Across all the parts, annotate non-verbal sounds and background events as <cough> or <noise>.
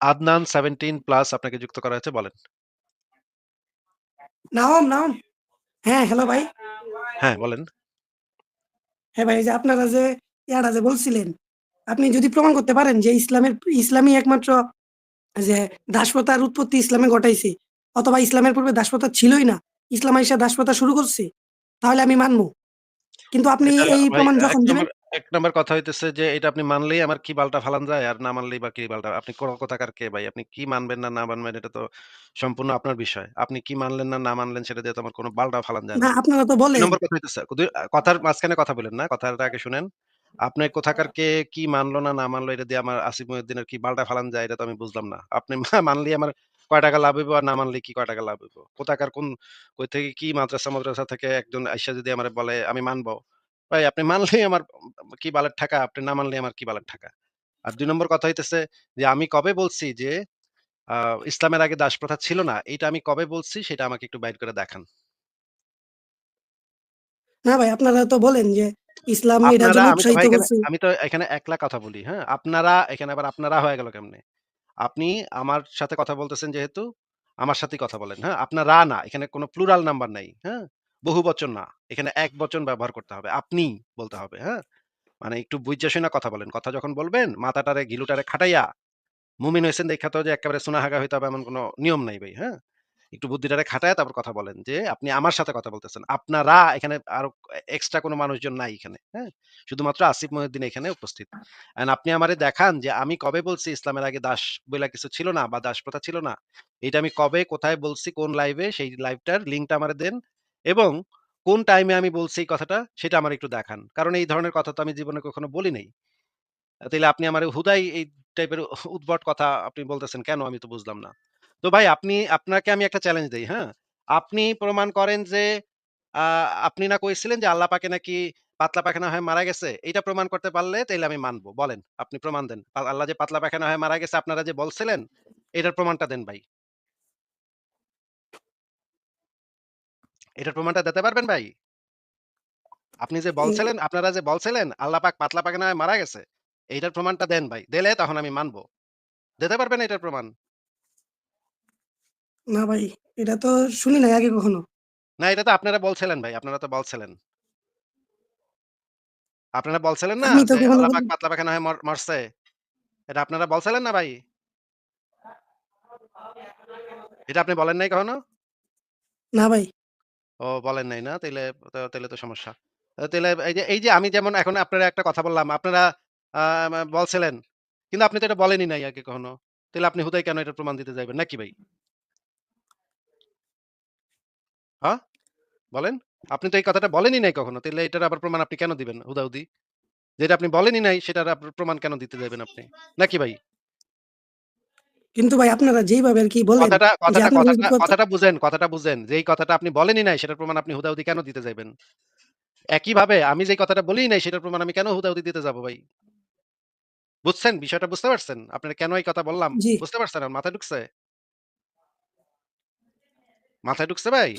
Adnan 17 plus আপনাকে যুক্ত করা হয়েছে বলেন। নাওম, নাওম। হ্যাঁ, হ্যালো ভাই। হ্যাঁ, বলেন। হ্যাঁ ভাই, যে আপনারা যে ইয়াটা যে বলছিলেন, আপনি যদি প্রমাণ করতে পারেন যে ইসলামের ইসলামই একমাত্র যে দাসপ্রথার উৎপত্তি ইসলামে ঘটাইছে অথবা ইসলামের পূর্বে দাসপ্রথা ছিলই না। ইসলাম আইসা দাসপ্রথা শুরু করছে, তাহলে আমি মানব। কিন্তু আপনি এই প্রমাণ যখন দিবেন ১ নম্বর কথা হইতেছে যে এটা আপনি মানলেই আমার কি বালটা ফালান যায় আর না মানলেই বা কি বালটা আপনি কোন কোথাকার কে ভাই? আপনি কি মানবেন না, না মানবেন এটা তো সম্পূর্ণ আপনার বিষয়। আপনি কি মানলেন না, না মানলেন সেটা দিয়ে তো আমার কোন বালটা ফালান যায় না। আপনারা তো বলেন। নম্বর কথা হইতেছে কথার মাঝখানে কথা বইলেন না। কথাটা আগে শুনেন। আপনি কোথাকার কে কি মানলো না, না মানলো এটা দিয়ে আমার আসিফ মহিউদ্দিনের কি বালটা ফালান যায় এটা তো আমি বুঝলাম না। আপনি মানলেই আমার কয় টাকা লাভ হইবো আর না মানলে কি কয় টাকা লাভ হইবো? কোথাকার কোন কই থেকে কি মাদ্রাসা-মাদ্রাসা থেকে একজন আইসা যদি আমারে বলে আমি মানবো। ভাই আপনি মানলেই আমার কি বালের ঠাকা, আপনি না মানলেই আমার কি বালের ঠাকা। আর ২ নম্বর কথা হইতেছে যে আমি কবে বলছি যে ইসলামের আগে দাসপ্রথা ছিল না। এইটা আমি কবে বলছি সেটা আমাকে একটু বাইর করে দেখান। না ভাই আপনারা তো বলেন যে ইসলাম আমি তো উৎসাহিত এখানে করছে। আমি তো এখানে একলা কথা বলি, হ্যাঁ? আপনারা এখানে আবার আপনারা হয়ে গেল কেমনে? আপনি আমার সাথে কথা বলতেছেন যেহেতু, আমার সাথেই কথা বলেন, হ্যাঁ? আপনারা না, এখানে কোন প্লুরাল নাম্বার নাই, হ্যাঁ? বহুবচন না। এখানে এক বচন ব্যবহার করতে হবে। আপনি বলতে হবে, হ্যাঁ? মানে একটু বুইঝা শুইনা কথা বলেন। কথা যখন বলবেন মাথাটারে ঘিলুটারে খাটাইয়া, মুমিন হইছেন দেইখা তো যে একেবারে সুনাহাগা হইতে হবে এমন কোন নিয়ম নাই ভাই, হ্যাঁ? একটু বুদ্ধিটারে খাটায়া তারপর কথা বলেন যে আপনি আমার সাথে কথা বলতেছেন। আপনারা এখানে আরও এক্সট্রা কোনো মানুষজন নাই এখানে, হ্যাঁ? শুধুমাত্র আসিফ মহিউদ্দিন এখানে উপস্থিত। অ্যান্ড আপনি আমারে দেখান যে আমি কবে বলছি ইসলামের আগে দাস বইলা কিছু ছিল না বা দাস প্রথা ছিল না। এটা আমি কবে কোথায় বলছি কোন লাইভে সেই লাইভটার লিঙ্কটা আমারে দেন এবং কোন টাইমে আমি বলছি এই কথাটা সেটা আমার একটু দেখান। কারণ এই ধরনের কথা তো আমি জীবনে কখনো বলি নাই। আ তাইলে আপনি আমার হুদাই এই টাইপের উদ্ভট কথা আপনি বলতেছেন কেন আমি তো বুঝলাম না। তো ভাই আপনি আপনাকে আমি একটা চ্যালেঞ্জ দেই, হ্যাঁ? আপনি প্রমাণ করেন যে আপনি না কইছিলেন যে আল্লাহ পাকে নাকি পাতলা পায়খানা হয়ে মারা গেছে। এটা প্রমাণ করতে পারলে তাইলে আমি মানব। বলেন, আপনি প্রমাণ দেন। আল্লাহ যে পাতলা পায়খানা হয়ে মারা গেছে আপনারা যে বলছিলেন, এটার প্রমাণটা দেন ভাই। এটার প্রমাণটা দিতে পারবেন ভাই? আপনি যে বলছিলেন আপনারা যে বলছিলেন আল্লাহ পাক পাতলা পায়খানা হয়ে মারা গেছে। এইটার প্রমাণটা দেন ভাই। দিলে তখন আমি মানব। দিতে পারবেন এটার প্রমাণ? না ভাই, এটা তো শুনি নাই আগে কখনো। না, এটা তো আপনারা বলছিলেন ভাই। আপনারা তো বলছিলেন। আপনারা বলছিলেন না আল্লাহ পাক পাতলা পায়খানা হয়ে মর মরছে। এটা আপনারা বলছিলেন না ভাই? এটা আপনি বলেন নাই কখনো? না ভাই। ও বলেন নাই না? তাইলে তাইলে তো সমস্যা। তাইলে এই যে এই যে আমি যেমন এখন আপনারা একটা কথা বললাম, আপনারা বলছিলেন। কিন্তু আপনি তো এটা বলেনই নাই আগে কখনো। তাইলে আপনি হুদাই কেন এটার প্রমাণ দিতে যাইবেন নাকি ভাই? হ্যাঁ? বলেন? আপনি তো এই কথাটা বলেনই নাই কখনো। তাহলে এটার আবার প্রমাণ আপনি কেন দিবেন হুদাহুদি? যেটা আপনি বলেনই নাই সেটার প্রমাণ কেন দিতে যাবেন আপনি? নাকি ভাই? কিন্তু ভাই আপনারা যেইভাবে আরকি বলেন কথাটা কথাটা কথাটা কথাটা বুঝেন, কথাটা বুঝেন। যেই কথাটা আপনি বলেনই নাই সেটার প্রমাণ আপনি হুদাহুদি কেন দিতে যাইবেন? একইভাবে আমি যেই কথাটা বলিই নাই সেটার প্রমাণ আমি কেন হুদাহুদি দিতে যাব ভাই? বুঝছেন? বিষয়টা বুঝতে পারছেন? আপনারে কেন এই কথা বললাম? বুঝতে পারছেন? আর মাথায় ঢুকছে? মাথায় ঢুকছে ভাই?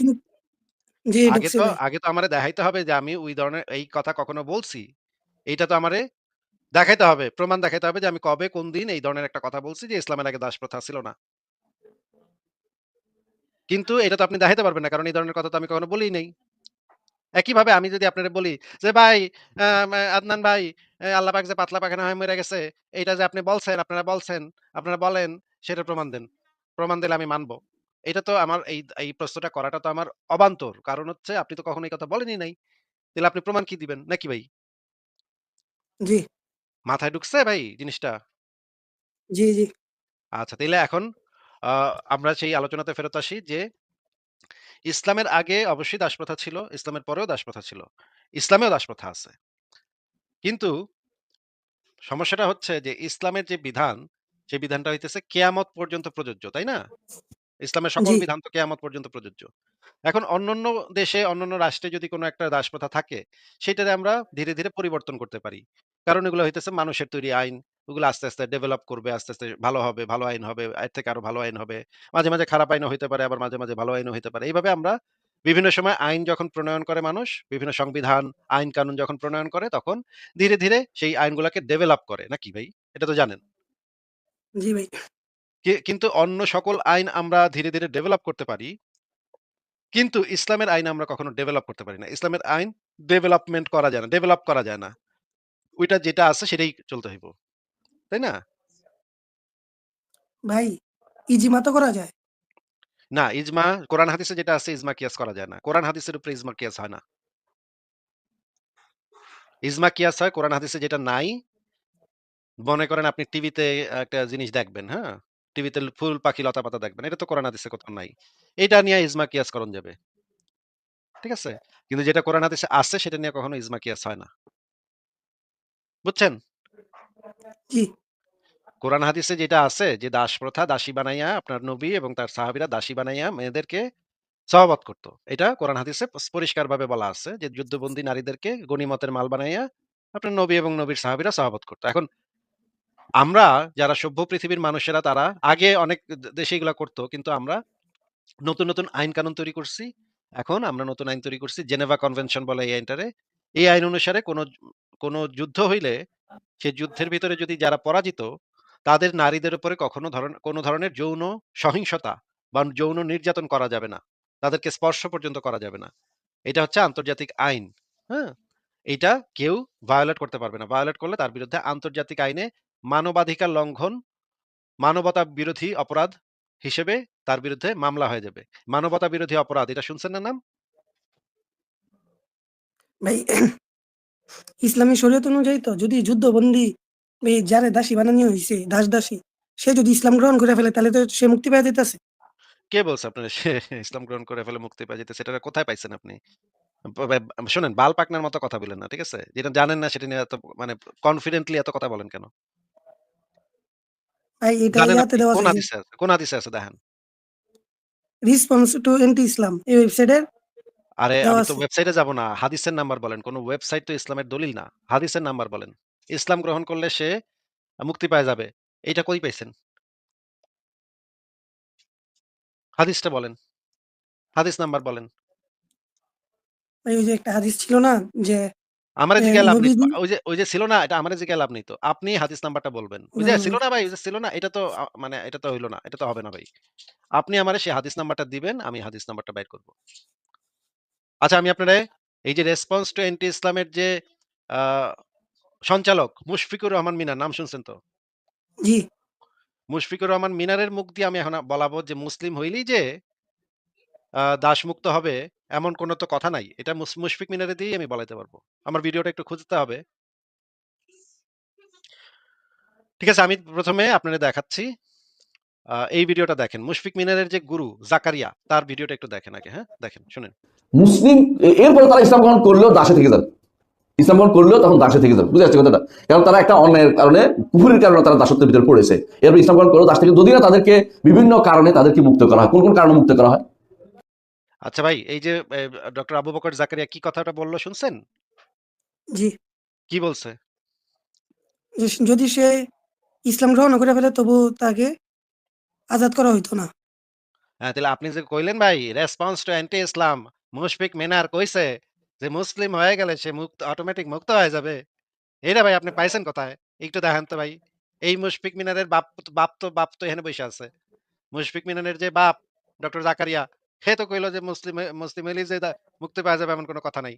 জি আগে তো। আগে তো আমারে দেখাইতে হবে যে আমি ওই ধরনের এই কথা কখনো বলছি। এইটা তো আমারে দেখাইতে হবে। প্রমাণ দেখাইতে হবে যে আমি কবে কোন দিন এই ধরনের একটা কথা বলছি যে ইসলামের আগে দাসপ্রথা ছিল না। কিন্তু এটা তো আপনি দেখাইতে পারবেন না। কারণ এই ধরনের কথা তো আমি কখনো বলিই নাই। একইভাবে আমি যদি আপনারে বলি যে ভাই আদনান ভাই আল্লাহ পাক যে পাতলা পায়খানা হয়ে মইরা গেছে, এইটা যে আপনি বলছেন, আপনারা বলছেন, আপনারা বলেন সেটা প্রমাণ দেন। প্রমাণ দিলে আমি মানব। এটা তো আমার এই এই প্রশ্নটা করাটা তো আমার অবান্তর। কারণ হচ্ছে আপনি তো কখনো এই কথা বলেনই নাই। তাহলে আপনি প্রমাণ কি দিবেন? নাকি ভাই? জি, মাথায় ঢুকছে ভাই জিনিসটা? জি, জি। আচ্ছা তাইলে এখন আ আমরা সেই আলোচনাতে ফেরত আসি যে ইসলামের আগে অবশ্যই দাসপ্রথা ছিল, ইসলামের পরেও দাসপ্রথা ছিল। ইসলামেও দাসপ্রথা আছে। কিন্তু সমস্যাটা হচ্ছে যে ইসলামের যে বিধান, সেই বিধানটা হইতেছে কেয়ামত পর্যন্ত প্রযোজ্য, তাই না? ইসলামের সকল জি, বিধান তো কেয়ামত পর্যন্ত প্রযোজ্য। এখন অন্যান্য দেশে, অন্যান্য রাষ্ট্রে যদি কোনো একটা দাসপ্রথা থাকে, সেটারে আমরা ধীরে, ধীরে পরিবর্তন করতে পারি। কারণ এগুলো হইতেছে মানুষের তৈরি আইন। ওগুলো আস্তে, আস্তে ডেভেলপ করবে, আস্তে, আস্তে ভালো হবে, ভালো আইন হবে। এর থেকে আরও ভালো আইন হবে। মাঝে, মাঝে খারাপ আইনও হইতে পারে, আবার মাঝে, মাঝে ভালো আইনও হইতে পারে। এইভাবে আমরা বিভিন্ন সময় আইন যখন প্রণয়ন করে মানুষ, বিভিন্ন সংবিধান, আইন-কানুন যখন প্রণয়ন করে, তখন ধীরে, ধীরে সেই আইনগুলাকে ডেভেলপ করে। নাকি ভাই? এটা তো জানেন। জি ভাই। কিন্তু অন্য সকল আইন আমরা ধীরে, ধীরে ডেভেলপ করতে পারি। কিন্তু ইসলামের আইন আমরা কখনো ডেভেলপ করতে পারি না। ইসলামের আইন ডেভেলপমেন্ট করা যায় না, ডেভেলপ করা যায় না। ওইটা যেটা আছে সেটাই চলতে হইব। তাই না? ভাই, ইজিমা তো করা যায়। না, ইজমা কোরআন হাদিসে যেটা আছে ইজমা কিয়াস করা যায় না। কোরআন হাদিসের উপরে ইজমা কিয়াস হয় না। ইজমা কিয়াস হয় কোরআন হাদিসে যেটা নাই মনে করেন আপনি টিভিতে একটা জিনিস দেখবেন, হ্যাঁ? টিভিতে ফুল পাখি লতাপাতা দেখবেন। এটা তো কোরআন হাদিসে কোথাও নাই। এটা নিয়ে ইজমা কিয়াস করণ যাবে। ঠিক আছে? কিন্তু যেটা কোরআন হাদিসে আছে সেটা নিয়ে কখনো ইজমা কিয়াস হয় না। বুঝছেন? জি। কোরআন হাদিসে যেটা আছে যে দাস প্রথা দাসী বানাইয়া আপনার নবী এবং তার সাহাবীরা দাসী বানাইয়া মেয়েদেরকে সহবত করত। এটা কোরআন হাদিসে পস পরিষ্কারভাবে বলা আছে যে যুদ্ধবন্দী নারীদেরকে গনিমতের মাল বানাইয়া আপনার নবী এবং নবীর সাহাবীরা সহবত করত। এখন আমরা যারা সভ্য পৃথিবীর মানুষেরা তারা আগে অনেক দে দেশে এগুলা করত। কিন্তু আমরা নতুন, নতুন আইন কানুন তৈরি করছি। এখন আমরা নতুন আইন তৈরি করছি। জেনেভা কনভেনশন বলে এই আইনটারে। এই আইন অনুসারে কোন কোন যুদ্ধ হইলে সে যুদ্ধের ভিতরে যদি যারা পরাজিত তাদের নারীদের উপরে কখনো ধরন কোন ধরনের যৌন সহিংসতা বা যৌন নির্যাতন করা যাবে না। তাদেরকে স্পর্শ পর্যন্ত করা যাবে না। এটা হচ্ছে আন্তর্জাতিক আইন। হ্যাঁ? এইটা কেউ ভায়োলেট করতে পারবে না। ভায়োলেট করলে তার বিরুদ্ধে আন্তর্জাতিক আইনে মানবাধিকার লঙ্ঘন, মানবতা বিরোধী অপরাধ হিসেবে তার বিরুদ্ধে মামলা হয়ে যাবে। মানবতা বিরোধী অপরাধ এটা শুনছেন না নাম? ভাই ইসলামী শরীয়ত অনুযায়ী তো যদি যুদ্ধবন্দী এই যারে দাসী বানানি হইছে, দাস-দাসী, সে যদি ইসলাম গ্রহণ করে ফেলে তাহলে তো সে মুক্তি পেয়ে যাইতেছে। কে বলছে আপনারে সে ইসলাম গ্রহণ করে ফেলে মুক্তি পেয়ে যাইতেছে? এটা কোথায় পাইছেন আপনি? শোনেন বাল পাকনার মতো কথা বলেন না। ঠিক আছে? যেটা জানেন না সেটা নিয়ে এত মানে কনফিডেন্টলি এত কথা বলেন কেন? ভাই এটা ইয়াতে দেওয়া আছে? কোন হাদিসে আছে দেখান। রেসপন্স টু এন্টি ইসলাম এই ওয়েবসাইটের আরে দেওয়া আমি তো আছে। ওয়েবসাইটে যাব না। হাদিসের নাম্বার বলেন। কোন ওয়েবসাইট তো ইসলামের দলিল না। হাদিসের নাম্বার বলেন। ইসলাম গ্রহণ করলে সে মুক্তি পায়ে যাবে। এইটা কই পাইছেন? হাদিসটা বলেন। হাদিস নাম্বার বলেন। ভাই ওই যে একটা হাদিস ছিল না যে আমারে এ জিগায় লাভ নেই তো। নবীজি ওই যে ওই যে ছিল না এটা আমারে জিগায় লাভ নেই তো। আপনি হাদিস নাম্বারটা বলবেন। ওই যে ছিল না। না ভাই, ওই যে ছিল না এটা তো আ মানে এটা তো হইল না। এটা তো হবে না ভাই। আপনি আমারে সেই হাদিস নাম্বারটা দিবেন, আমি হাদিস নাম্বারটা বাইর করব। আচ্ছা আমি আপনারে এই যে রেসপন্স টু এন্টি ইসলামের যে সঞ্চালক মুশফিকুর রহমান মিনার নাম শুনছেন তো? জি। মুশফিকুর রহমান মিনারের মুখ দিয়ে আমি এখন বলাবো যে মুসলিম হইলেই যে দাসমুক্ত হবে এমন কোন তো কথা নাই। এটা মুশফিক মিনারে দিয়েই আমি বলাইতে পারব আমার ভিডিওটা একটু খুঁজতে হবে। ঠিক আছে আমি ১ম এ আপনারে দেখাচ্ছি। এই ভিডিওটা দেখেন। মুশফিক মিনারের যে গুরু জাকারিয়া তার ভিডিওটা একটু দেখেন আগে, হ্যাঁ? দেখেন, শুনেন। মুসলিম এরপরে তারা ইসলাম গ্রহণ করলেও দাসে থেকে যাবে। ইসলাম গ্রহণ করলেও তখন দাসে থেকে যাবে। বুঝে আসছে কথাটা? কারণ তারা একটা অন্যায়ের কারণে কুফুরির কারণে তারা দাসত্বের ভিতরে পড়েছে। এরপর ইসলাম গ্রহণ করলেও দাস থেকে যদি না তাদেরকে বিভিন্ন কারণে তাদেরকে মুক্ত করা হয়। কোন, কোন কারণে মুক্ত করা হয়? আচ্ছা ভাই এই যে ডক্টর আবু বকর জাকারিয়া কি কথাটা বলল শুনছেন? জি। কি বলছে? যদি সে ইসলাম গ্রহণ করে ফেলে তবু তাকে আজাদ করা হইতো না। হ্যাঁ, তাহলে আপনি যে কইলেন ভাই response to anti Islam Mushfiq Minar কইছে যে মুসলিম হয়ে গেলে সে মুক্ত অটোমেটিক মুক্ত হয়ে যাবে। এটা ভাই আপনি পাইছেন কোথায়? একটু দেখান তো ভাই। এই মুশফিক মিনারের বাপ বাপ তো বাপ তো এখানে বইসা আছে। মুশফিক মিনারের যে বাপ ডক্টর জাকারিয়া সে তো কইল যে মুসলিম মুসলিম হইলেই যে মুক্তি পাওয়া যাবে এমন কোনো কথা নাই।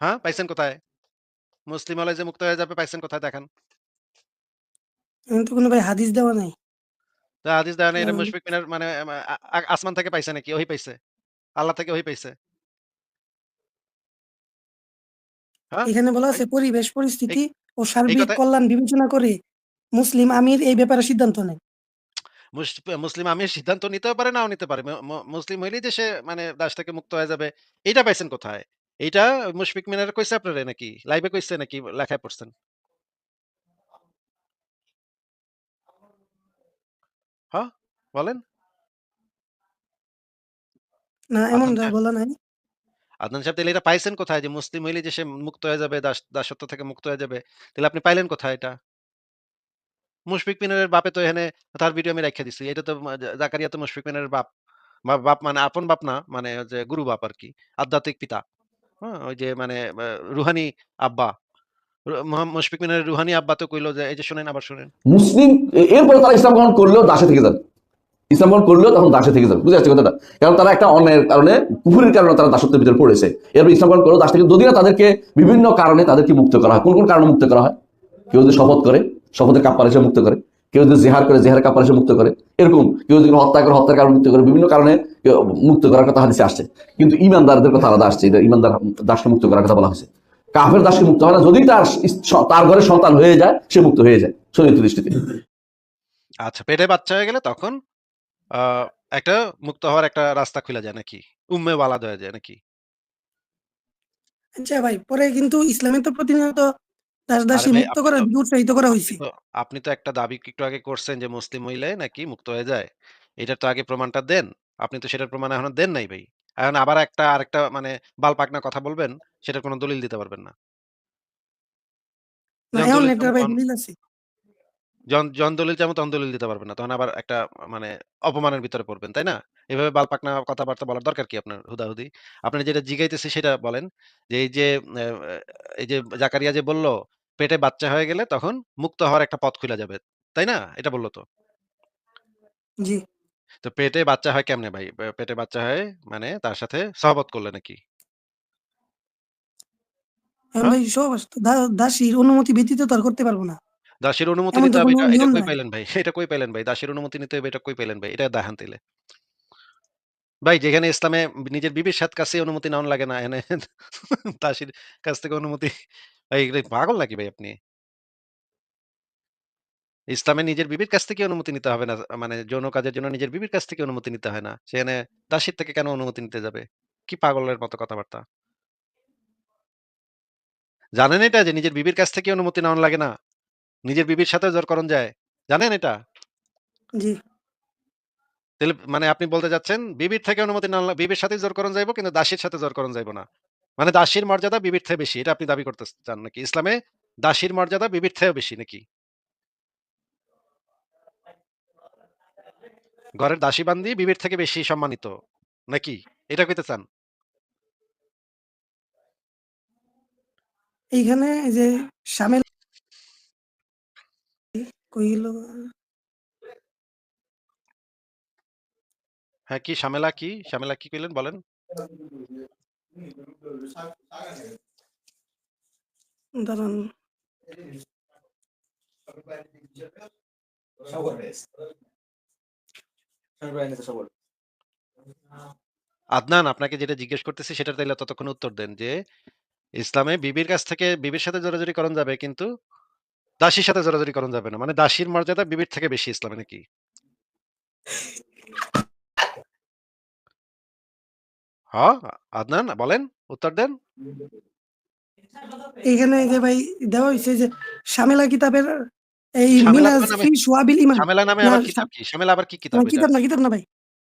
হ্যাঁ, পাইছেন কোথায়? মুসলিম হলে যে মুক্ত হয়ে যাবে পাইছেন কোথায় দেখান? এখানে তো কোন ভাই হাদিস দেওয়া নাই। তো হাদিস দেওয়া নেই এটা মুশফিক মিনার মানে আ আ আ আসমান থেকে পাইছে নাকি? ওহি পাইছে? আল্লাহ থেকে ওহি পাইছে? হ্যাঁ? এখানে বলা আছে পরিবেশ পরিস্থিতি ও সার্বিক কথায় কল্যাণ বিবেচনা করে মুসলিম আমির এই ব্যাপারে সিদ্ধান্ত নেয়। মুস মুসলিম আমির সিদ্ধান্ত নিতেও পারে নাও নিতে পারে। ম ম মুসলিম হইলেই দেশে মানে দাস থেকে মুক্ত হয়ে যাবে। এইটা পাইছেন কোথায়? এইটা মুশফিক মিনার কইছে আপনারে নাকি? লাইভে কইছে নাকি লেখায় পড়ছেন? হ্যাঁ, বলেন? না আদনান এমনটা সাহেব বলা নাই। আদনান সাহেব তাইলে এটা পাইছেন কোথায় যে মুসলিম হইলেই যে সে মুক্ত হয়ে যাবে, দাস দাসত্ব থেকে মুক্ত হয়ে যাবে। তাইলে আপনি পাইলেন কোথায় এটা? মুশফিক মিনারের বাপে তো এখানে তার ভিডিও আমি রাইখা দিছি। এটা তো মা জা জাকারিয়া তো মুশফিক মিনারের বাপ। বা বাপ মানে আপন বাপ না, মানে যে গুরু বাপ আরকি। আধ্যাত্মিক পিতা। হ্যাঁ? ওই যে মানে আ রুহানি আব্বা। মুশফিক মিনারের রুহানি আব্বা তো কইল যে এই যে শোনেন আবার শোনেন। মুসলিম তারা ইসলাম গ্রহণ করলেও দাসে থেকে। ইসলাম গ্রহণ করলেও তখন দাসে থেকে। বুঝতে পারছি কথাটা? কারণ তারা একটা কারণে কুফরির কারণে তারা দাসত্বের ভিতরে পড়েছে। এরপর ইসলাম গ্রহণ করলেও দাস থেকে যদি না তাদেরকে বিভিন্ন কারণে তাদেরকে মুক্ত করা হয়। কোন, কোন কারণে মুক্ত করা হয়? কেউ যদি শপথ করে, শপথের কাপ্পার হিসেবে মুক্ত করে। কেউ যদি জেহার করে, জেহার কাপ্পার হিসেবে মুক্ত করে। এরকম কেউ যদি হত্যা করে, হত্যার কারণে মুক্ত করে। বিভিন্ন কারণে মুক্ত করার কথা হাদিসে আসছে। কিন্তু ঈমানদারদের কথা আলাদা আসছে। এটা ঈমানদার দাসকে মুক্ত করার কথা বলা হয়েছে। কাফের দাসকে মুক্ত হয় না। যদি তার তার ঘরে সন্তান হয়ে যায়, সে মুক্ত হয়ে যায়। শরীয়ত দৃষ্টিতে। আচ্ছা পেটে বাচ্চা হয়ে গেলে তখন একটা মুক্ত হওয়ার একটা রাস্তা খুইলা যায় নাকি? উম্মে ওয়ালাদ হয়ে যায় নাকি? আচ্ছা ভাই, পরে কিন্তু ইসলামে তো প্রতিনিয়ত দাস-দাসী মুক্ত আপনি করার উৎসাহিত করা। তো আপনি তো একটা দাবি একটু আগে করছেন যে মুসলিম হইলে নাকি মুক্ত হয়ে যায়। এটার তো আগে প্রমাণটা দেন। আপনি তো সেটার প্রমাণ এখনও দেন নাই ভাই। এখন আবার একটা আরেকটা মানে বালপাকনা কথা বলবেন, সেটার কোনো দলিল দিতে পারবেন না। না যখন এখন দলিল তখন দলিল দিতে পারবেন না। তখন আবার একটা মানে অপমানের ভিতরে পড়বেন, তাই না? এভাবে বালপাকনা কথাবার্তা বলার দরকার কি আপনার হুদাহুদি? আপনি যেটা জিগাইতেছি সেটা বলেন। যে এই যে এই যে জাকারিয়া যে বলল, পেটে বাচ্চা হয়ে গেলে তখন মুক্ত হওয়ার একটা পথ খুলে যাবে। তাই না? এটা বলল তো? জি। তো পেটে বাচ্চা হয় কেমনে ভাই? পেটে বাচ্চা হয় মানে তার সাথে সহবত করলে নাকি? এখন হ্যাঁ? ভাই দাসীর অনুমতি ব্যতীত তো আর করতে পারব না। দাসের অনুমতি নিতে হবে এটা, এটা কই পাইলেন ভাই? এটা কই পাইলেন ভাই? দাসের অনুমতি নিতে হবে এটা কই পাইলেন ভাই? এটা দেখান তাইলে। ভাই যেখানে ইসলামে নিজের বিবির সাথ কাছে অনুমতি লাগে না, দাসীর কাছ থেকে অনুমতি ভাই পাগল নাকি ভাই আপনি? ইসলামে নিজের বিবির কাছ থেকে অনুমতি নিতে হবে না। মানে যৌন কাজের জন্য নিজের বিবির কাছ থেকে অনুমতি নিতে হয় না। সেখানে দাসীর থেকে কেন অনুমতি নিতে যাবে? কি পাগলের মতো কথাবার্তা? জানেন এটা যে নিজের বিবির কাছ থেকে অনুমতি নেওয়ান লাগে না? নিজের বিবির সাথেও জোর করণ যায়। জানেন এটা? জি। তাইলে মানে আপনি বলতে চাচ্ছেন বিবির থেকে অনুমতি নেওয়া লা বিবির সাথেই জোর করণ যাইব কিন্তু দাসীর সাথে জোর করণ যাইব না। মানে দাসীর মর্যাদা বিবির থেকে বেশি। এটা আপনি দাবি করতে চান নাকি? ইসলামে দাসীর মর্যাদা বিবির থেকেও বেশি নাকি? ঘরের দাসী বান্দি বিবির থেকে বেশি সম্মানিত নাকি? এটা কইতে চান? এইখানে যে শামেল কই গেল? হ্যাঁ, কি শামেলা কি? শামেলা কি কইলেন বলেন? দাঁড়ান। আদনান আপনাকে যেটা জিজ্ঞেস করতেছি সেটা তাইলে ততক্ষণ উত্তর দেন যে, ইসলামে বিবির কাছ থেকে বিবির সাথে জোরাজুরি করণ যাবে কিন্তু দাসীর সাথে জোরাজুরি করণ যাবে না। মানে দাসীর মর্যাদা বিবির থেকে বেশি ইসলামে নাকি? হ? আদনান বলেন, উত্তর দেন। এইখানে এই যে ভাই দেওয়া হইছে যে শামেলা কিতাবের এই নামে ফি শুআবিল ইমান। শামেলা নামে আবার কিতাব কি? শামেলা আবার কি কিতাব? কিতাব না, কিতাব না ভাই।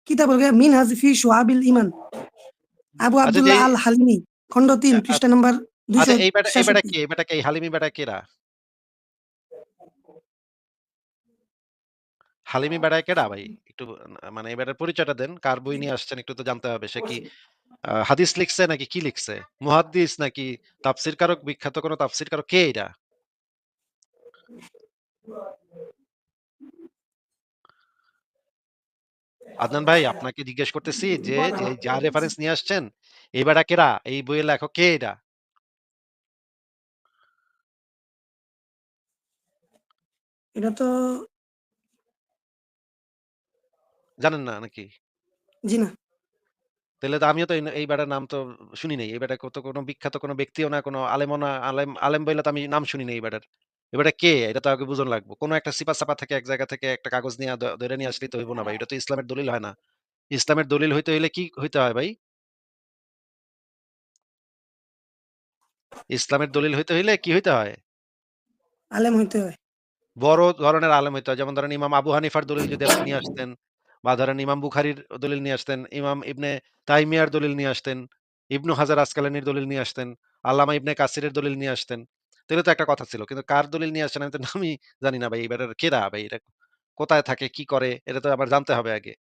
কিতাব হলো গিয়ে মিনহাজ ফি শুআবিল ইমান। আবু আব্দুল্লাহ আল হালিমি খণ্ড ৩ আ আ পৃষ্ঠা নাম্বার আচ্ছা এই বেটা এই বেটা কে? বেটা কে? হালিমি বেটা কেডা? হালিমি বেটা কেডা ভাই? একটু মানে এই বেটার পরিচয়টা দেন। কার বই নিয়ে আসছেন একটু তো জানতে হবে। সে কি হাদিস লিখছে নাকি কি লিখছে? মুহাদ্দিস নাকি তাফসীর কারক বিখ্যাত কোন তাফসীর কারক কে? আদনান ভাই আপনাকে জিজ্ঞেস করতেছি যে, যে রেফারেন্স নিয়ে আসছেন এই বেটা কেডা? এই বইয়ের লেখক কে এটা? এটা তো জানেন না নাকি? জি না। তাইলে তো আমিও তো এই বেটার নাম তো শুনি নাই। এই বেটা তো কোন বিখ্যাত কোন ব্যক্তিও না, কোন আলেমও না। আলেম আলেম বইলা তো আমি নাম শুনি নাই এই বেটার। এই বেটা কে? এটা তো আগে বুঝন লাগবো। কোন একটা সিপা-সাপা থেকে এক জায়গা থেকে একটা কাগজ নিয়া দ ধইরা নিয়ে আসলেই তো হইব না ভাই। এটা তো ইসলামের দলিল হয় না। ইসলামের দলিল হইতে হইলে কি হইতে হয় ভাই? ইসলামের দলিল হইতে হইলে কি হইতে হয়? আলেম হইতে হয়। বড় ধরনের আলেম হইতে হয়। যেমন ধরেন ইমাম আবু হানিফার দলিল যদি আপনি নিয়ে আসতেন বা ধরেন ইমাম বুখারীর দলিল নিয়ে আসতেন, ইমাম ইবনে তাইমিয়ার দলিল নিয়ে আসতেন, ইবনু হাজার আসকালানির দলিল নিয়ে আসতেন, আল্লামা ইবনে কাসিরের দলিল নিয়ে আসতেন। তাহলে তো একটা কথা ছিল। কিন্তু কার দলিল নিয়ে আসছেন আমি তো নামই জানি না ভাই। এবার কেডা ভাই? এটা কোথায় থাকে, কি করে? এটা তো আবার জানতে হবে আগে।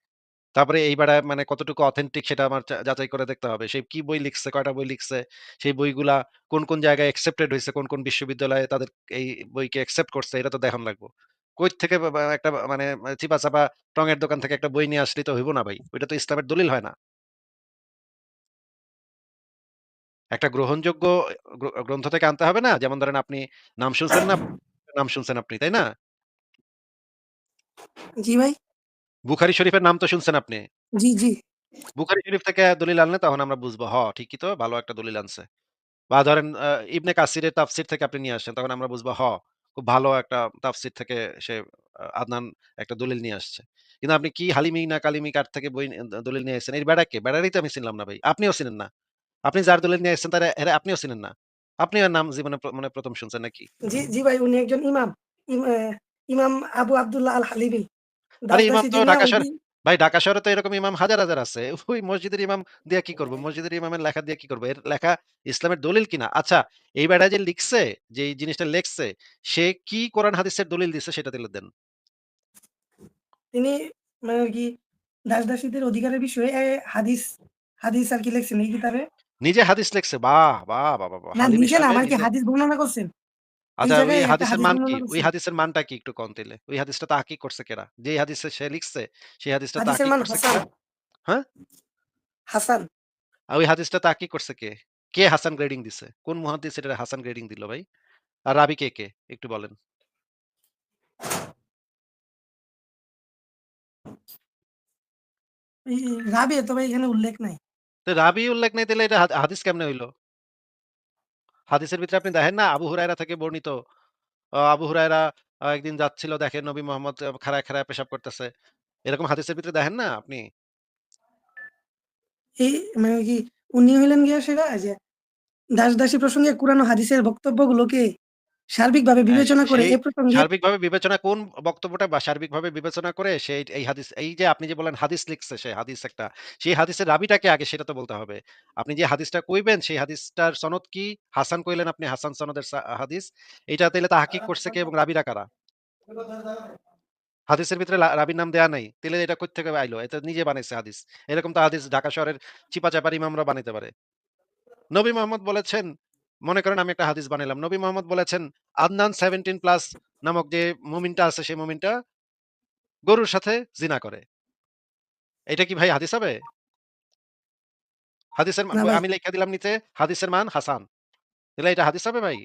তারপরে এই বেড়ায় মানে কতটুকু অথেন্টিক সেটা আমার যাচাই করে দেখতে হবে। সে কি বই লিখছে, কয়টা বই লিখছে, সেই বইগুলা কোন, কোন জায়গায় অ্যাকসেপ্টেড হয়েছে কোন, কোন বিশ্ববিদ্যালয়ে তাদের এই বইকে অ্যাকসেপ্ট করছে এটা তো দেখন লাগবো। কই থেকে একটা মানে চিপা-চাপা টঙের দোকান থেকে একটা বই নিয়ে আসলে তো হইব না ভাই। ওইটা তো ইসলামের দলিল হয় না। একটা গ্রহণযোগ্য গ্রন্থ থেকে আনতে হবে না? যেমন ধরেন আপনি নাম শুনছেন না? নাম শুনছেন আপনি, তাই না? জি ভাই। বুখারী শরীফের নাম তো শুনছেন আপনি? জি, জি। বুখারী শরীফ থেকে দলিল আনলে তখন আমরা বুঝব, হ ঠিকই তো ভালো একটা দলিল আনছে। বা ধরেন আ ইবনে কাসিরের তাফসীর থেকে আপনি নিয়ে আসছেন। তখন আমরা বুঝব, হ খুব ভালো একটা তাফসীর থেকে সে আ আদনান একটা দলিল নিয়ে আসছে। কিন্তু আপনি কি হালিমি না কালিমি কার থেকে বই দলিল নিয়ে আসছেন? এই বেড়া কে? বেড়ারই তো আমি চিনলাম না ভাই। আপনিও চিনেন না। আপনি যার দলিল নিয়ে আসছেন তারে এরে আপনিও চিনেন না। আপনি ওর নাম জীবনে প্র মানে ১ম শুনছেন নাকি? জি, জি ভাই উনি একজন ইমাম। ইম অ্যা ইমাম আবু আব্দুল্লাহ আল হালিমি। আরে ইমাম তো ঢাকা শহরে ভাই ঢাকা শহরে তো এরকম ইমাম হাজার, হাজার আছে। ওই মসজিদের ইমাম দিয়া কি করব? মসজিদের ইমামের লেখা দিয়ে কি করব? এর লেখা ইসলামের দলিল কিনা? আচ্ছা এই বেড়া যে লিখছে, যে এই জিনিসটা লেখছে, সে কি কোরআন হাদিসের দলিল দিছে সেটা দিলে দেন। তিনি মানে আরকি দাস-দাসীদের অধিকারের বিষয়ে হাদিস হাদিস আরকি লেখছেন এই কিতাবে। নিজে হাদিস লেখছে। বাহ! বাহ! বাহ! বাহ! বাহ! না নিজে না আমার কি হাদিস বর্ণনা করছেন। আচ্ছা ওই জায়গায় একটা হাদিসের হাদিস মান কি? ওই হাদিসের মানটা কি একটু কন তাইলে? ওই হাদিসটা তাহকিক করছে কেডা? যেই হাদিসে সে লিখছে, সেই হাদিসটা হাদিসের তাহকিক মান করছে হাসান। কেডা? হ্যাঁ? হাসান। আর ওই হাদিসটা তাহকিক করছে কে? কে হাসান গ্রেডিং দিছে? কোন মুহাদ্দিস এটারে হাসান গ্রেডিং দিল ভাই? আর রাবি কে, কে? একটু বলেন। এই রাবি তো ভাই এখানে উল্লেখ নাই। তো রাবি উল্লেখ নাই তাইলে এটা হাদিস কেমনে হইল? হাদিসের ভিতরে আপনি দেখেন না আবু হুরায়রা থেকে বর্ণিত আবু হুরায়রা একদিন যাচ্ছিল, দেখেন নবী মোহাম্মদ খারায় খাড়ায় পেশাব করতেছে। এরকম হাদিসের ভিতরে দেখেন না আপনি? এই মানে কি, উনি হইলেন গিয়া সেটা যে, দাস-দাসী প্রসঙ্গে কোরআন হাদিসের বক্তব্য বক্তব্যগুলোকে সার্বিকভাবে হ্যাঁ, বিবেচনা করে সেই এ প্রসঙ্গে সার্বিকভাবে বিবেচনা কোন বক্তব্যটা বা সার্বিকভাবে বিবেচনা করে সে এই হাদিস এই যে আপনি যে বললেন হাদিস লিখছে সে হাদিস একটা। সেই হাদিসের রাবিটাকে আগে সেটা তো বলতে হবে। আপনি যে হাদিসটা কইবেন সেই হাদিসটার সনদ কি? হাসান কইলেন আপনি হাসান সনদের সা হাদিস। এইটা তাইলে তাহকিক করছে কে এবং রাবিরা কারা? হাদিসের ভিতরে লা রাবির নাম দেয়া নাই। তাহলে এটা কই থেকে আইলো? এটা নিজে বানাইছে হাদিস। এরকম তো হাদিস ঢাকা শহরের চিপা-চাপার ইমামরা বানাইতে পারে। নবী মোহাম্মদ বলেছেন, মনে করেন আমি একটা হাদিস বানাইলাম। নবী মোহাম্মদ বলেছেন, আদনান 17 প্লাস নামক যে মুমিনটা আছে সেই মুমিনটা গরুর সাথে জিনা করে। এটা কি ভাই হাদিস হবে? হাদিসের। আমি লিখা দিলাম নিচে হাদিসের মান হাসান। তাইলে এটা হাদিস হবে ভাই?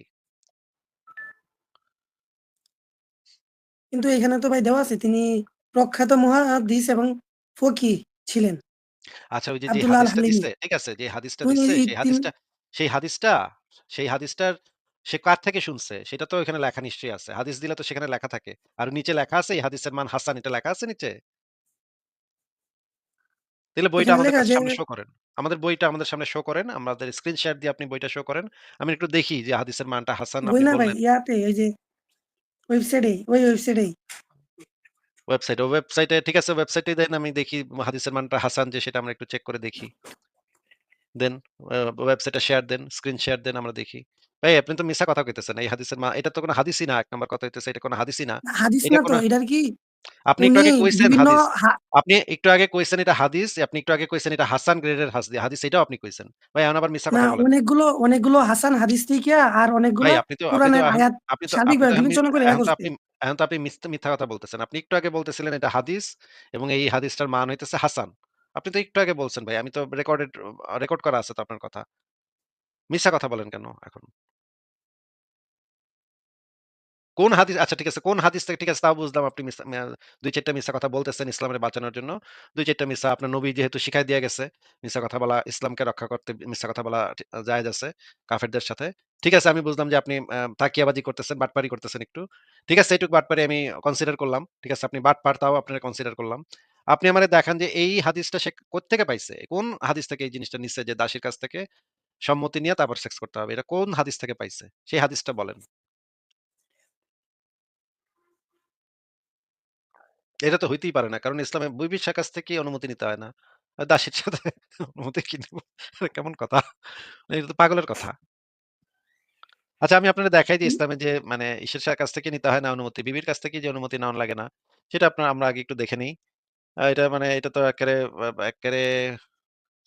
কিন্তু এখানে তো ভাই দেওয়া আছে তিনি প্রখ্যাত মুহাদ্দিস এবং ফকিহ ছিলেন। আচ্ছা ওই যে, হাদিসটা। দিছে, ঠিক আছে? যে হাদিসটা দিছে সেই হাদিসটা সেই হাদিসটা সেই হাদিসটার সে কার থেকে শুনছে? সেটা তো এখানে লেখা নিশ্চয়ই আছে। হাদিস দিলে তো সেখানে লেখা থাকে। আর নিচে লেখা আছে এই হাদিসের মান হাসান এটা লেখা আছে নিচে? তাইলে বইটা আমাদের সামনে শো করেন। আমাদের বইটা আমাদের সামনে শো করেন। আমাদের স্ক্রিন শেয়ার দিয়ে আপনি বইটা শো করেন। আমি একটু দেখি যে হাদিসের মানটা হাসান আপনি বললেন। ইয়াতে ওই যে ওয়েবসাইটে ওই ওয়েবসাইটেই। ওয়েবসাইটে ওয়েবসাইটে ঠিক আছে ওয়েবসাইটে দেন আমি দেখি হাদিসের মানটা হাসান যে সেটা আমরা একটু চেক করে দেখি। দেন ওয়েবসাইটে শেয়ার দেন, স্ক্রিন শেয়ার দেন আমরা দেখি। ভাই আপনি তো মিছা কথা কইতেছেন। এই হাদিসের মা এটা তো কোন হাদিসই না ১ নাম্বার কথা হইতেছে এটা কোন হাদিসই না। হাদিস না তো এটার কি আপনি একটু আগে কইছেন হাদিস। আপনি একটু আগে কইছেন এটা হাদিস, আপনি একটু আগে কইছেন এটা হাসান গ্রেডের হাস হাদিস এটাও আপনি কইছেন। ভাই এখন আবার না কথা বলেন। অনেকগুলো অনেকগুলো হাসান হাদিস থেকে আর অনেকগুলো ভাই আপনি তো আপনি তো আপনি এখন বিবেচনা করে এখন তো আপনি এখন তো আপনি মিথ্যা মিথ্যা কথা বলতেছেন। আপনি একটু আগে বলতেছিলেন এটা হাদিস এবং এই হাদিসটার মান হইতেছে হাসান। আপনি তো একটু আগে বলছেন ভাই। আমি তো রেকর্ডেড রেকর্ড করা আছে তো আপনার কথা। মিথ্যা কথা বলেন কেন এখন? কোন হাদিস আচ্ছা ঠিক আছে। কোন হাদিস থেকে ঠিক আছে তাও বুঝলাম আপনি মিছা ম্যা ২-৪ টা মিথ্যা কথা বলতেছেন ইসলামের বাঁচানোর জন্য। ২-৪ টা মিথ্যা আপনার নবী যেহেতু শিখায় দিয়ে গেছে। মিথ্যা কথা বলা ইসলামকে রক্ষা করতে মিথ্যা কথা বলা জায়েজ আছে কাফেরদের সাথে। ঠিক আছে আমি বুঝলাম যে আপনি তাকিয়াবাজি করতেছেন, বাটপারি করতেছেন একটু। ঠিক আছে এইটুক বাটপারি আমি কনসিডার করলাম। ঠিক আছে আপনি বাটপার তাও আপনারে কনসিডার করলাম। আপনি আমারে দেখান যে এই হাদিসটা সে কোত্থেকে পাইছে? কোন হাদিস থেকে এই জিনিসটা নিচ্ছে যে দাসীর কাছ থেকে সম্মতি নিয়ে তারপর সেক্স করতে হবে। এটা কোন হাদিস থেকে পাইছে? সেই হাদিসটা বলেন। এটা তো হইতেই পারে না। কারণ ইসলামে বৈবিশার কাছ থেকে অনুমতি নিতে হয় না। দাসের সাথে <laughs> অনুমতি কি নেব কেমন কথা? এটা তো পাগলের কথা। আচ্ছা আমি আপনারা দেখাই দিই। ইসলামে যে মানে ঈশ্বর শাহ কাছ থেকে নিতে হয় না অনুমতি। বিবির কাছ থেকে যে অনুমতি নেওয়া লাগে না। সেটা আপনার আমরা আগে একটু দেখে নিই এটা মানে এটা তো একেবারে আ এক্কারে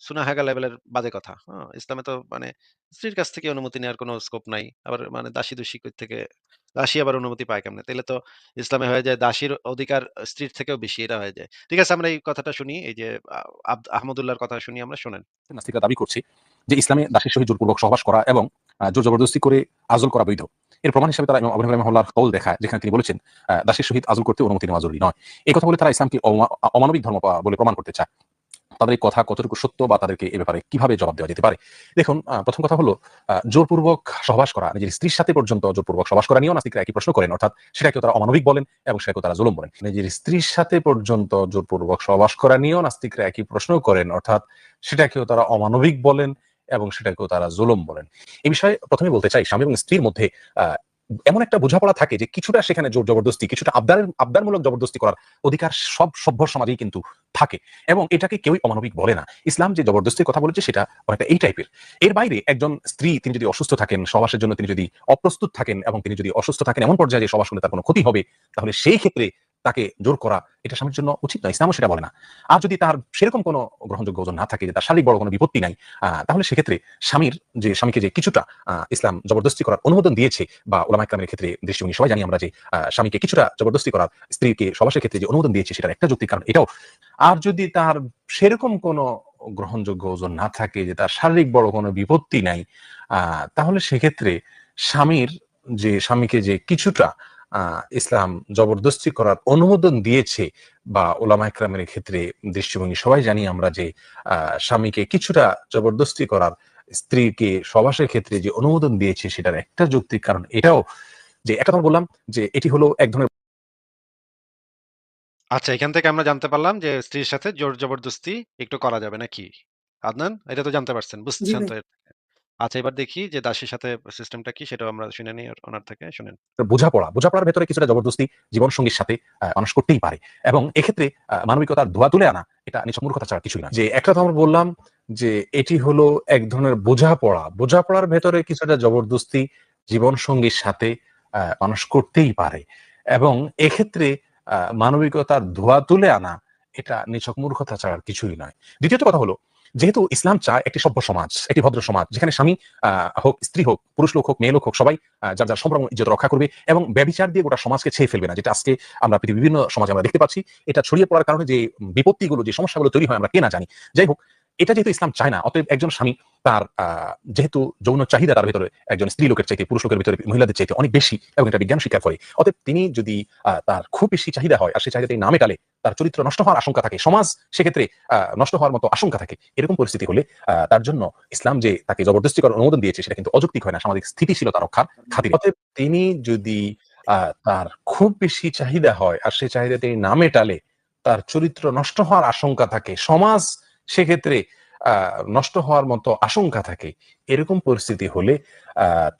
সুনাহাগা লেভেলের বাজে কথা। হ্যাঁ? ইসলামে তো মানে স্ত্রীর কাছ থেকে অনুমতি নেওয়ার কোনো স্কোপ নাই। আবার মানে দাসী-দুসী কই থেকে, দাসী আবার অনুমতি পায় কেমনে? তাইলে তো ইসলামে হয়ে যায় দাসীর অধিকার স্ত্রীর থেকেও বেশি, এটা হয়ে যায়। ঠিক আছে, আমরা এই কথাটা শুনি। এই যে আহমদুল্লাহর কথা শুনি আমরা, শোনেন। নাস্তিকরা দাবি করছে যে ইসলামে দাসের সহিত জোরপূর্বক সহবাস করা এবং জোর জবরদস্তি করে আজল করা বৈধ। এর প্রমাণ হিসেবে তারা আবু রাহিমাহুল্লাহর কওল দেখায়, যেখানে তিনি বলেছেন দাসের সহিত আজল করতে অনুমতি নেওয়া জরুরি নয়। এই কথা বলে তারা ইসলামকে অমানবিক ধর্ম বলে প্রমাণ করতে চায়। তাদের কথা কতটুকু সত্য বা তাদেরকে এ ব্যাপারে কীভাবে জবাব দেওয়া যেতে পারে? দেখুন ১ম কথা হলো জোরপূর্বক সহবাস করা, নিজের স্ত্রীর সাথে পর্যন্ত জোরপূর্বক সহবাস করা নিয়েও নাস্তিকরা একই প্রশ্ন করেন। অর্থাৎ সেটাকেও তারা অমানবিক বলেন এবং সেটাকেও তারা জুলুম বলেন। নিজের স্ত্রীর সাথে পর্যন্ত জোরপূর্বক সহবাস করা নিয়েও নাস্তিকরা একই প্রশ্ন করেন। অর্থাৎ সেটাকেও তারা অমানবিক বলেন এবং সেটাকেও তারা জুলুম বলেন। এই বিষয়ে প্রথমে বলতে চাই, স্বামী এবং স্ত্রীর মধ্যে এমন একটা বোঝাপড়া থাকে যে কিছুটা সেখানে জোর জবরদস্তি, কিছুটা আবদার আবদারমূলক জবরদস্তি করার অধিকার সব সভ্য সমাজেই কিন্তু থাকে এবং এটাকে কেউই অমানবিক বলে না। ইসলাম যে জবরদস্তির কথা বলেছে সেটা অনেকটা এই টাইপের। এর বাইরে একজন স্ত্রী তিনি যদি অসুস্থ থাকেন, সবাসের জন্য তিনি যদি অপ্রস্তুত থাকেন এবং তিনি যদি অসুস্থ থাকেন এমন পর্যায়ে যে সহবাস করলে তার কোনো ক্ষতি হবে, তাহলে সেই ক্ষেত্রে তাকে জোর করা এটা স্বামীর জন্য উচিত নয়। ইসলামও সেটা বলে না। আর যদি তার সেরকম কোনো গ্রহণযোগ্য ওজন না থাকে যে তার শারীরিক বড় কোনো বিপত্তি নাই, তাহলে সেক্ষেত্রে স্বামীর যে স্বামীকে যে কিছুটা ইসলাম জবরদস্তি করার অনুমোদন দিয়েছে বা ওলামা ইকরামের ক্ষেত্রে দৃষ্টিভঙ্গি সবাই জানি আমরা যে স্বামীকে কিছুটা জবরদস্তি করার স্ত্রীকে সহবাসের ক্ষেত্রে যে অনুমোদন দিয়েছে সেটার একটা যুক্তির কারণ এটাও। আর যদি তার সেরকম কোনো গ্রহণযোগ্য ওজন না থাকে যে তার শারীরিক বড় কোনো বিপত্তি নাই, তাহলে সেক্ষেত্রে স্বামীর যে স্বামীকে যে কিছুটা আ ইসলাম জবরদস্তি করার অনুমোদন দিয়েছে বা ওলামা ইকরামের ক্ষেত্রে দৃষ্টিভঙ্গি সবাই জানি আমরা যে স্বামীকে কিছুটা জবরদস্তি করার স্ত্রীকে সহবাসের ক্ষেত্রে যে অনুমোদন দিয়েছে সেটার একটা যৌক্তিক কারণ এটাও যে একটা কথা বললাম যে এটি হলো এক ধরনের আচ্ছা এখান থেকে আমরা জানতে পারলাম যে স্ত্রীর সাথে জোর জবরদস্তি একটু করা যাবে নাকি? আদনান এটা তো জানতে পারছেন, বুঝছেন তো? আচ্ছা এবার দেখি যে দাসীর সাথে সিস্টেমটা কি, সেটাও আমরা শুনে নিই ওনার থেকে, শুনেন। বোঝাপড়া। বোঝাপড়ার ভেতরে কিছুটা জবরদস্তি জীবন সঙ্গীর সাথে মানুষ করতেই পারে। এবং এক্ষেত্রে মানবিকতার ধোঁয়া তুলে আনা, এটা নিছক মূর্খতা ছাড়া কিছুই না। যে একটা আমরা বললাম যে এটি হলো এক ধরনের বোঝাপড়া। বোঝাপড়ার ভেতরে কিছুটা জবরদস্তি জীবনসঙ্গীর সাথে আ মানুষ করতেই পারে। এবং এক্ষেত্রে মানবিকতার ধোঁয়া তুলে আনা, এটা নিছক মূর্খতা ছাড়া কিছুই নয়। দ্বিতীয়ত কথা হলো যেহেতু ইসলাম চায় একটি সভ্য সমাজ, একটি ভদ্র সমাজ যেখানে স্বামী হোক, স্ত্রী হোক, পুরুষ লোক হোক, মেয়ে লোক হোক সবাই যার, যার সম্ভ্রম ইজ্জত রক্ষা করবে এবং ব্যবচার দিয়ে গোটা সমাজকে ছেয়ে ফেলবে না। যেটা আজকে আমরা পৃথিবীর বিভিন্ন সমাজে আমরা দেখতে পাচ্ছি। এটা ছড়িয়ে পড়ার কারণে যে বিপত্তিগুলো যে সমস্যাগুলো তৈরি হয় আমরা কে না জানি। যাই হোক এটা যেহেতু ইসলাম চায় না, অতএব একজন স্বামী তার যেহেতু যৌন চাহিদা তার ভেতরে, একজন স্ত্রী লোকের চাইতে, পুরুষ লোকের ভিতরে, মহিলাদের চাইতে অনেক বেশি এবং এটা বিজ্ঞান স্বীকার করে। অতএব তিনি যদি তার খুব বেশি চাহিদা হয়, আর সেই চাহিদা তিনি না মেটালে তার চরিত্র নষ্ট হওয়ার আশঙ্কা থাকে। সমাজ সেক্ষেত্রে নষ্ট হওয়ার মতো আশঙ্কা থাকে। এরকম পরিস্থিতি হলে তার জন্য ইসলাম যে তাকে জবরদস্তি করার অনুমোদন দিয়েছে, সেটা কিন্তু অযৌক্তিক হয় না, সামাজিক স্থিতিশীলতা রক্ষার খাতিরে। অতএব তিনি যদি তার খুব বেশি চাহিদা হয়, আর সেই চাহিদা তিনি না মেটালে তার চরিত্র নষ্ট হওয়ার আশঙ্কা থাকে। সমাজ সেক্ষেত্রে নষ্ট হওয়ার মতো আশঙ্কা থাকে। এরকম পরিস্থিতি হলে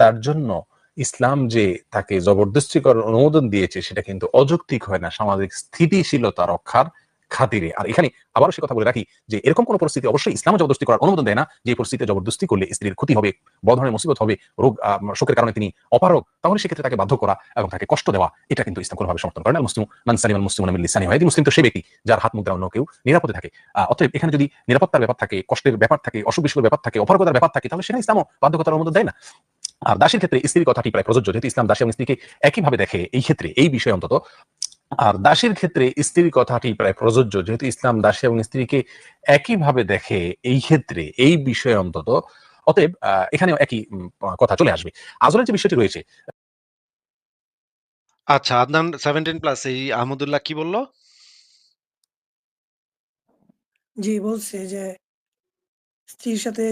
তার জন্য ইসলাম যে তাকে জবরদস্তি করার অনুমোদন দিয়েছে, সেটা কিন্তু অযৌক্তিক হয় না সামাজিক স্থিতিশীলতা রক্ষার খাতিরে। আর এখানে আবারও সে কথা বলে রাখি যে এরকম কোন পরিস্থিতি অবশ্যই ইসলামও জবরদস্তি করার অনুমোদন দেয় না। যে পরিস্থিতিতে জবরদস্তি করলে স্ত্রীর ক্ষতি হবে, বড় ধরনের মুসিবত হবে, রোগ শোকের কারণে তিনি অপারগ তাহলে সেক্ষেত্রে তাকে বাধ্য করা এবং তাকে কষ্ট দেওয়া এটা কিন্তু ইসলাম কোনভাবে সমর্থন করে না। মুসলিমু মান সালিমাল মুসলিমুনা মিন লিসানিহি ওয়া ইয়াদিহি মুসলিম তো সেই ব্যক্তি যার হাত মুদ্রা অন্য কেউ নিরাপদে থাকে। অতএব এখানে যদি নিরাপত্তার ব্যাপার থাকে, কষ্টের ব্যাপার থাকে, অসুখ-বিসুখের ব্যাপার থাকে, অপারগতার ব্যাপার থাকে তাহলে সেখানে ইসলামও বাধ্যকতার অনুমোদন দেয় না। আর দাসীর ক্ষেত্রে স্ত্রীর কথাটি প্রায় প্রযোজ্য। যেহেতু ইসলাম দাসী এবং স্ত্রীকে একইভাবে দেখে এই ক্ষেত্রে এই বিষয়ে অন্তত আর দাসীর ক্ষেত্রে স্ত্রীর কথাটি প্রায় প্রযোজ্য। যেহেতু ইসলাম দাসী এবং স্ত্রীকে একইভাবে দেখে এই ক্ষেত্রে এই বিষয়ে অন্তত অতএব এখানেও একই কথা চলে আসবে। আজলের যে বিষয়টি রয়েছে আচ্ছা আদনান 17 প্লাস এই আহমদুল্লাহ কি বলল? জি বলছে যে স্ত্রীর সাথে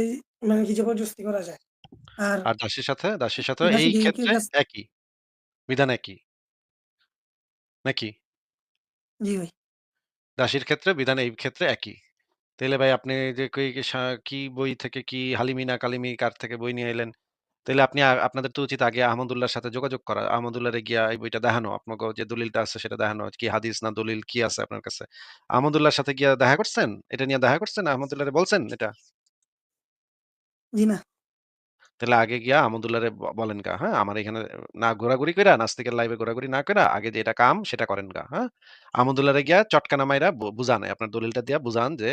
মানে কি জবরদস্তি করা যায়। আর আর দাসীর সাথে দাসীর সাথেও এই ক্ষেত্রে একই। বিধান একই। নাকি? জি ভাই। দাসীর ক্ষেত্রে বিধান এই ক্ষেত্রে একই। তাইলে ভাই আপনি যে কই সা কি বই থেকে কি হালিমি না কালিমি কার থেকে বই নিয়ে এলেন? তাইলে আপনি আ আপনাদের তো উচিত আগে আহমদুল্লাহর সাথে যোগাযোগ করা। আহমদুল্লাহরে গিয়া এই বইটা দেখানো। আপনাকে যে দলিলটা আছে সেটা দেখানো। কি হাদিস না দলিল কি আছে আপনার কাছে? আহমদুল্লাহর সাথে গিয়া দেখা করছেন? এটা নিয়ে দেখা করছেন? আহমদুল্লাহরে বলছেন এটা? জি না। তাহলে আগে গিয়া আহমদুল্লাহরে ব বলেন গা, হ্যাঁ? আমার এখানে না ঘোরাঘুরি কইরা নাস্তিকের লাইভে ঘোরাঘুরি না কইরা আগে যেটা কাম সেটা করেন গা, হ্যাঁ? আহমদুল্লাহরে গিয়া চটকানা মাইরা বুঝান, আপনার দলিলটা দিয়া বুঝান যে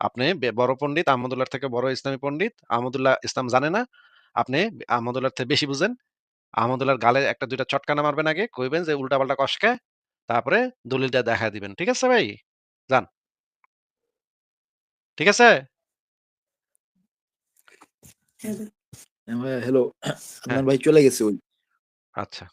আপনি বড় পণ্ডিত, আহমদুল্লাহর থেকে বড় ইসলামী পণ্ডিত। আহমদুল্লাহ ইসলাম জানে না। আপনি আহমদুল্লাহর থেকে বেশি বুঝেন। আহমদুল্লাহর গালে একটা দুইটা চটকানা মারবেন আগে। কইবেন যে উল্টাপাল্টা কষকে তারপরে দলিলটা দেখায় দিবেন। ঠিক আছে ভাই? যান। ঠিক আছে? হ্যাঁ। হ্যাঁ হ্যালো। হ্যাঁ। আপনার ভাই চলে গেছে ওই। আচ্ছা।